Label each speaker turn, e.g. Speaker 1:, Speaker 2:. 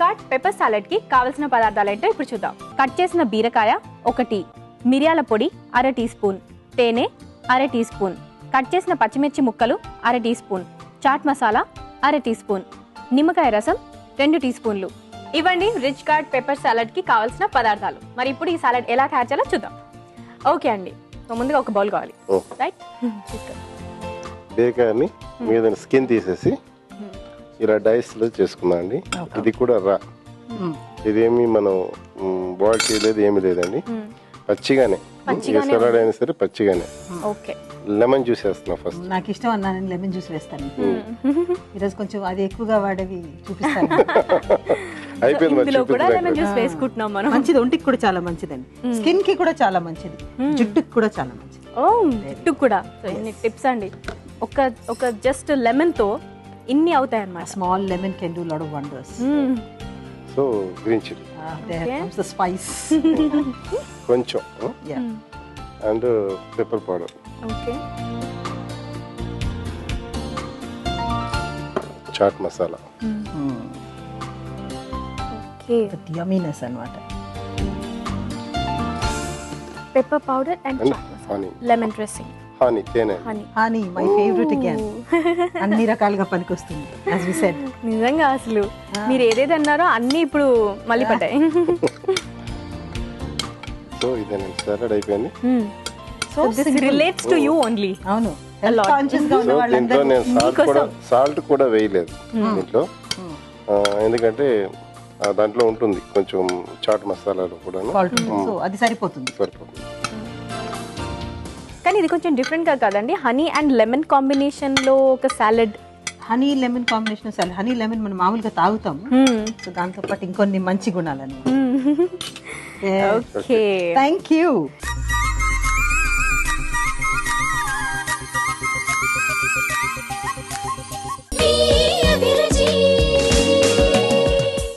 Speaker 1: Cart pepper సాలెడ్కి కావలసిన పదార్థాలు ఏంటో ఇప్పుడు చూద్దాం. కట్ చేసిన బీరకాయ ఒకటి మిరియాల పొడి అర టీ స్పూన్ తేనె అర టీ స్పూన్ కట్ చేసిన పచ్చిమిర్చి ముక్కలు అర టీ స్పూన్ చాట్ మసాలా అర టీ స్పూన్ నిమ్మకాయ రసం రెండు టీ స్పూన్లు. ఇవ్వండి రిచ్ కార్డ్ పెప్పర్ సాలడ్కి కావాల్సిన పదార్థాలు. మరి ఇప్పుడు ఈ సాలడ్ ఎలా తయారు చేయాలో చూద్దాం. ఓకే అండి. ముందుగా ఒక బౌల్ కావాలి. రైట్?
Speaker 2: బీరకాయని మీద స్కిన్ తీసేసి ఇలా డైస్లో చేసుకున్నాం అండి ఇది కూడా రా. ఇదేమి మనం బాయిల్ చేయలేదు ఏమీ లేదండి. పచ్చిగానే.
Speaker 1: పచ్చిగానే
Speaker 2: సలాడ్ అయినా సరే పచ్చిగానే.
Speaker 1: ఓకే.
Speaker 2: లెమన్ జ్యూస్ వేస్తున్నా ఫస్ట్.
Speaker 3: నాకు ఇష్టం అన్నాను లెమన్ జ్యూస్ వేస్తాను. ఈరోజు కొంచెం అది ఎక్కువగా వాడేవి చూపిస్తాను.
Speaker 2: అయిపోయింది
Speaker 1: కూడా లెమన్ జ్యూస్ వేసుకుంటున్నాం మనం.
Speaker 3: మంచిది ఒంటికి కూడా చాలా మంచిదండి. స్కిన్కి కూడా చాలా మంచిది. జుట్టుకి కూడా చాలా మంచిది.
Speaker 1: ఓ జుట్టు కూడా. సో ఇన్ని టిప్స్ అండి. ఒక ఒక జస్ట్ లెమన్తో ఇన్ని అవుతాయి అన్నమాట.
Speaker 3: Small lemon can do lot of wonders
Speaker 2: so green chilli
Speaker 3: the spice
Speaker 2: కొంచెం and pepper powder
Speaker 1: okay
Speaker 2: chaat masala
Speaker 1: okay
Speaker 3: yumminess అన్నమాట
Speaker 1: pepper powder and
Speaker 2: and honey
Speaker 1: lemon dressing
Speaker 2: honey తేనె
Speaker 1: హనీ
Speaker 3: మై ఫేవరెట్ అగైన్ అన్ని రకాలుగా పనికొస్తుంది as we said
Speaker 1: నిజంగా అసలు. మీరు ఏదేది అన్నారో అన్ని ఇప్పుడు మళ్ళీ పడ్డాయి.
Speaker 2: సో ఇదేనండి సలాడ్ అయిపోయింది.
Speaker 3: So
Speaker 1: this relates to you only
Speaker 3: అవును.
Speaker 2: దీంట్లో నేను సాల్ట్ కూడా సాల్ట్ కూడా వేయలేదు దీంట్లో. ఆ, ఎందుకంటే దాంట్లో ఉంటుంది కొంచెం చాట్ మసాలాలు కూడా
Speaker 3: సాల్ట్ సో అది సరిపోతుంది.
Speaker 2: సరిపోతుంది.
Speaker 1: కానీ ఇది కొంచెం డిఫరెంట్గా కదండి. హనీ అండ్ లెమన్ కాంబినేషన్లో ఒక సాలడ్
Speaker 3: హనీ లెమన్ కాంబినేషన్ అసలు హనీ లెమన్ మనం మామూలుగా తాగుతాం సో దాంతో పాటు ఇంకొన్ని మంచి గుణాలని
Speaker 1: ఓకే
Speaker 3: థ్యాంక్ యూ